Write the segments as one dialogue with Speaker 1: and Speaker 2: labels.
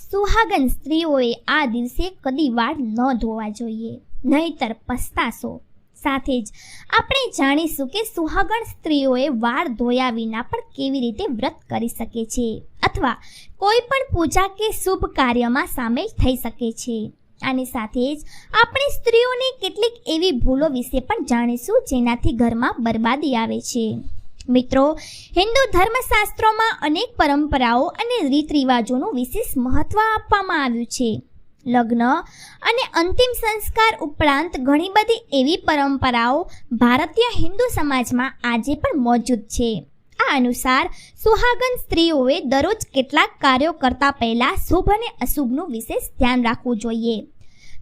Speaker 1: સુહાગન સ્ત્રીઓએ આ દિવસે કદી વાળ ન ધોવા જોઈએ, નહીતર પસ્તાશો. સાથે જ આપણે જાણીશું કે સુહાગણ સ્ત્રીઓએ વાળ ધોયા વિના પણ કેવી રીતે વ્રત કરી શકે છે અથવા કોઈ પણ પૂજા કે શુભ કાર્યમાં સામેલ થઈ શકે છે. આની સાથે જ આપણે સ્ત્રીઓની કેટલીક એવી ભૂલો વિશે પણ જાણીશું જેનાથી ઘરમાં બરબાદી આવે છે. મિત્રો, હિન્દુ ધર્મશાસ્ત્રોમાં અનેક પરંપરાઓ અને રીત રિવાજોનું વિશેષ મહત્વ આપવામાં આવ્યું છે. લગ્ન અને અંતિમ સંસ્કાર ઉપરાંત ઘણી બધી એવી પરંપરાઓ ભારતીય હિન્દુ સમાજમાં આજે પણ મોજૂદ છે. આ અનુસાર, સુહાગન સ્ત્રીઓએ દરરોજ કેટલાક કાર્યો કરતા પહેલા શુભ અને અશુભનું વિશેષ ધ્યાન રાખવું જોઈએ.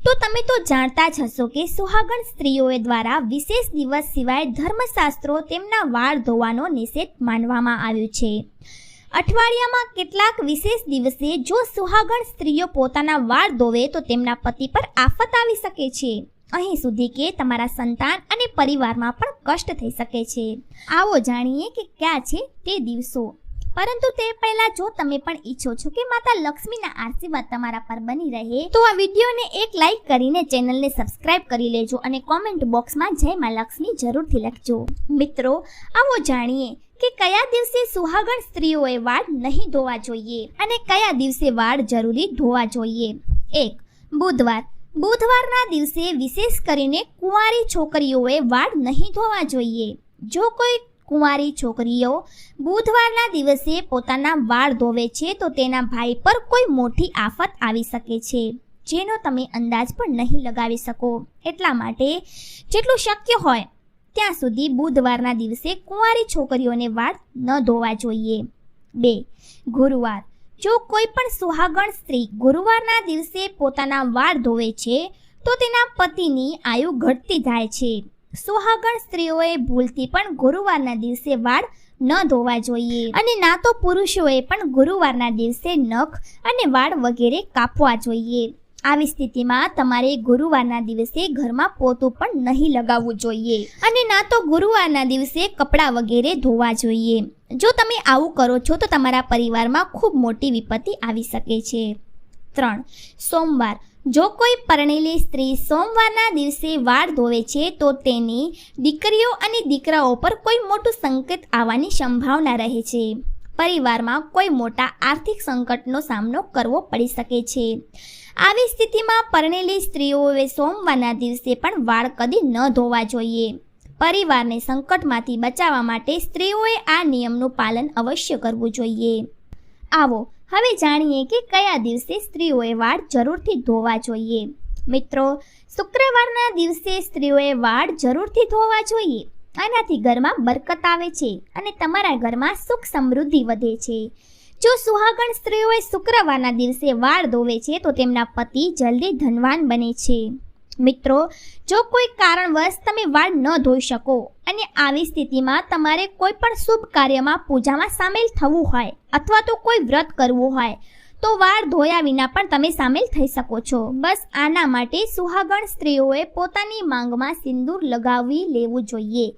Speaker 1: તો તમે તો જાણતા જ હશો કે સુહાગણ સ્ત્રીઓએ દ્વારા વિશેષ દિવસ સિવાય ધર્મશાસ્ત્રો તેમના વાળ ધોવાનો નિષેધ માનવામાં આવ્યું છે. અઠવાડિયામાં કેટલાક વિશેષ દિવસે જો સુહાગણ સ્ત્રીઓ પોતાના વાળ ધોવે તો તેમના પતિ પર આફત આવી શકે છે. અહીં સુધી કે તમારા સંતાન અને પરિવારમાં પણ કષ્ટ થઈ શકે છે. આવો જાણીએ કે ક્યાં છે તે દિવસો. પરંતુ તે પહેલા જો તમે પણ ઈચ્છો છો કે માતા લક્ષ્મીના આશીર્વાદ તમારા પર બની રહે, તો આ વિડીયોને એક લાઈક કરીને ચેનલને સબસ્ક્રાઇબ કરી લેજો અને કોમેન્ટ બોક્સમાં જય મા લક્ષ્મી જરૂરથી લખજો. મિત્રો, આવો જાણીએ કે કયા દિવસે સુહાગણ સ્ત્રીઓએ વાળ નહીં ધોવા જોઈએ અને કયા દિવસે વાળ જરૂરી ધોવા જોઈએ? એક, બુધવાર. બુધવારના દિવસે વિશેષ કરીને કુંવારી છોકરીઓએ વાળ નહીં ધોવા જોઈએ. જો કોઈ કુંવારી છોકરીઓ બુધવારના દિવસે પોતાના વાળ ધોવે છે તો તેના ભાઈ પર કોઈ મોટી આફત આવી શકે છે, જેનો તમે અંદાજ પણ નહીં લગાવી શકો. એટલા માટે જેટલું શક્ય હોય, ત્યાં સુધી બુધવારના દિવસે કુંવારી છોકરીઓને વાળ ન ધોવા જોઈએ. બે, ગુરુવાર. જો કોઈ પણ સુહાગણ સ્ત્રી ગુરુવારના દિવસે પોતાના વાળ ધોવે છે, તો તેના પતિની આયુ ઘટતી જાય છે. સુહાગણ સ્ત્રીઓએ ભૂલથી પણ ગુરુવારના દિવસે વાળ ન ધોવા જોઈએ. અને ના તો પુરુષોએ પણ ગુરુવારના દિવસે નખ અને વાળ વગેરે કાપવા જોઈએ. આવી સ્થિતિમાં તમારે ગુરુવારના દિવસે ઘરમાં પોતું પણ નહીં લગાવવું જોઈએ. અને ના તો ગુરુવારના દિવસે કપડાં વગેરે ધોવા જોઈએ. જો તમે આવું કરો છો તો તમારા પરિવારમાં ખૂબ મોટી વિપત્તિ આવી શકે છે. ત્રણ. સોમવાર. જો કોઈ પરણેલી સ્ત્રી સોમવારના દિવસે વાળ ધોવે છે, તો તેની દીકરીઓ અને દીકરાઓ પર કોઈ મોટું સંકેત આવવાની સંભાવના રહે છે. પરિવારમાં કોઈ મોટા આર્થિક સંકટનો સામનો કરવો પડી શકે છે. આવી સ્થિતિમાં પરણેલી સ્ત્રીઓએ સોમવારના દિવસે પણ વાળ કદી ન ધોવા જોઈએ. પરિવારને સંકટમાંથી બચાવવા માટે સ્ત્રીઓએ આ નિયમનું પાલન અવશ્ય કરવું જોઈએ. આવો હવે જાણીએ કે કયા દિવસે સ્ત્રીઓએ વાળ જરૂરથી ધોવા જોઈએ. મિત્રો, શુક્રવારના દિવસે સ્ત્રીઓએ વાળ જરૂરથી ધોવા જોઈએ. આનાથી ઘરમાં બરકત આવે છે અને તમારા ઘરમાં સુખ સમૃદ્ધિ વધે છે. જો સુહાગણ સ્ત્રીઓએ શુક્રવારના દિવસે વાળ ધોવે છે, તો તેમના પતિ જલ્દી ધનવાન બને છે. મિત્રો, જો કોઈ કારણવશ તમે વાળ ન ધોઈ શકો અને આવી સ્થિતિમાં તમારે કોઈ પણ શુભ કાર્યમાં પૂજામાં સામેલ થવું હોય અથવા તો કોઈ વ્રત કરવું હોય, તો વાળ ધોયા વિના પણ તમે સામેલ થઈ શકો છો. બસ આના માટે સુહાગણ સ્ત્રીઓએ પોતાની માંગમાં સિંદૂર લગાવી લેવું જોઈએ.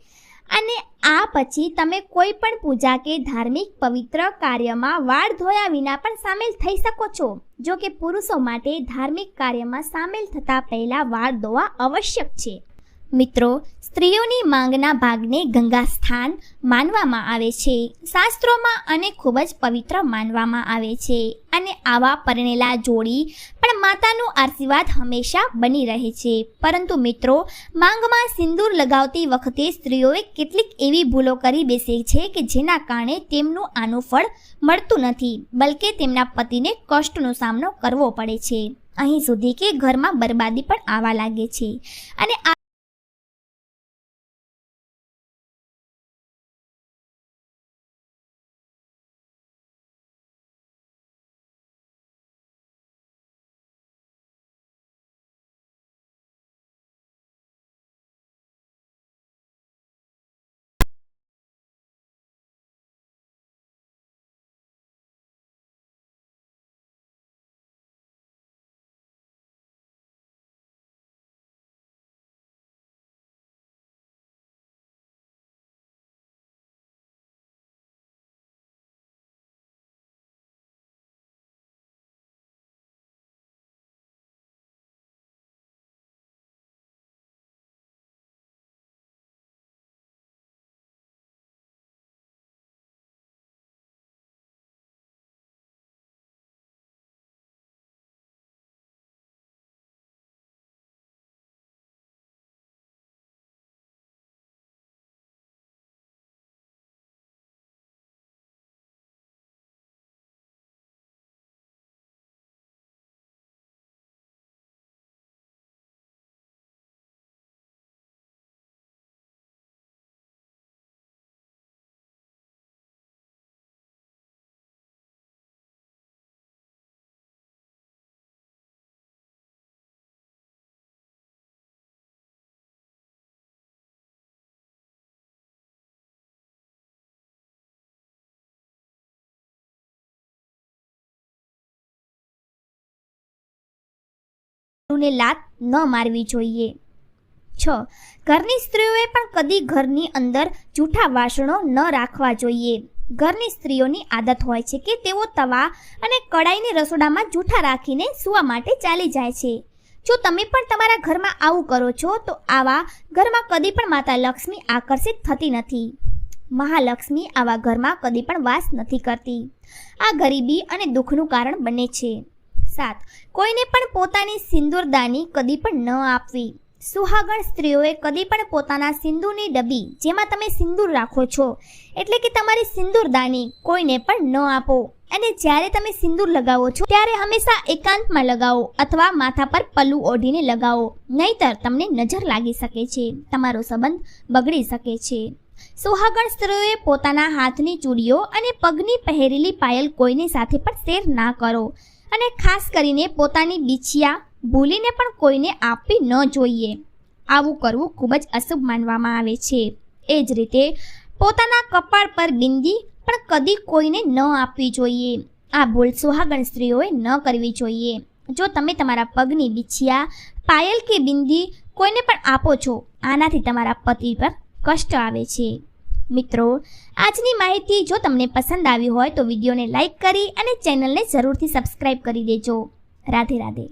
Speaker 1: અને આ પછી તમે કોઈ પણ પૂજા કે ધાર્મિક પવિત્ર કાર્યમાં વાળ ધોયા વિના પણ સામેલ થઈ શકો છો. જો કે પુરુષો માટે ધાર્મિક કાર્યમાં સામેલ થતા પહેલા વાળ ધોવા આવશ્યક છે. મિત્રો, સ્ત્રીઓની માંગના ભાગને ગંગા સ્થાન માનવામાં આવે છે. શાસ્ત્રોમાં અને ખૂબ જ પવિત્ર માનવામાં આવે છે અને આવા પરણેલા જોડી પણ માતાનું આશીર્વાદ હંમેશા બની રહે છે. પરંતુ મિત્રો, માંગમાં સિંદૂર લગાવતી વખતે સ્ત્રીઓએ કેટલીક એવી ભૂલો કરી બેસે છે કે જેના કારણે તેમનું આનું ફળ મળતું નથી, બલકે તેમના પતિને કષ્ટનો સામનો કરવો પડે છે. અહીં સુધી કે ઘરમાં બરબાદી પણ આવવા લાગે છે. અને ને લાત ન મારવી જોઈએ. છ. ઘરની સ્ત્રીઓએ પણ કદી ઘરની અંદર જૂઠા વાસણો ન રાખવા જોઈએ. ઘરની સ્ત્રીઓની આદત હોય છે કે તેઓ તવા અને કડાઈને રસોડામાં જૂઠા રાખીને સૂવા માટે ચાલી જાય છે. જો તમે પણ તમારા ઘરમાં આવું કરો છો, તો આવા ઘરમાં કદી પણ માતા લક્ષ્મી આકર્ષિત થતી નથી. મહાલક્ષ્મી આવા ઘરમાં કદી પણ વાસ નથી કરતી. આ ગરીબી અને દુઃખનું કારણ બને છે. સાત કોઈને પણ પોતાની સિંદૂરદાની કદી પણ ન આપવી. સુહાગણ સ્ત્રીઓએ કદી પણ પોતાના સિંદૂરની ડબ્બી, જેમાં તમે સિંદૂર રાખો છો, એટલે કે તમારી સિંદૂરદાની, કોઈને પણ ન આપો. અને જ્યારે તમે સિંદૂર લગાવો છો, ત્યારે હંમેશા એકાંતમાં લગાવો અથવા માથા પર પલ્લું ઓઢીને લગાવો. નહીતર તમને નજર લાગી શકે છે, તમારો સંબંધ બગડી શકે છે. સુહાગણ સ્ત્રીઓએ પોતાના હાથની ચૂડીઓ અને પગની પહેરેલી પાયલ કોઈની સાથે પણ શેર ના કરો. અને ખાસ કરીને પોતાની બીછિયા ભૂલીને પણ કોઈને આપવી ન જોઈએ. આવું કરવું ખૂબ જ અશુભ માનવામાં આવે છે. એ જ રીતે પોતાના કપાળ પર બિંદી પણ કદી કોઈને ન આપવી જોઈએ. આ ભૂલ સુહાગણ સ્ત્રીઓએ ન કરવી જોઈએ. જો તમે તમારા પગની બીછિયા, પાયલ કે બિંદી કોઈને પણ આપો છો, આનાથી તમારા પતિ પર કષ્ટ આવે છે. મિત્રો, આજની માહિતી જો તમને પસંદ આવી હોય તો વિડીયોને લાઇક કરી અને ચેનલને જરૂરથી સબસ્ક્રાઈબ કરી દેજો. રાધે રાધે.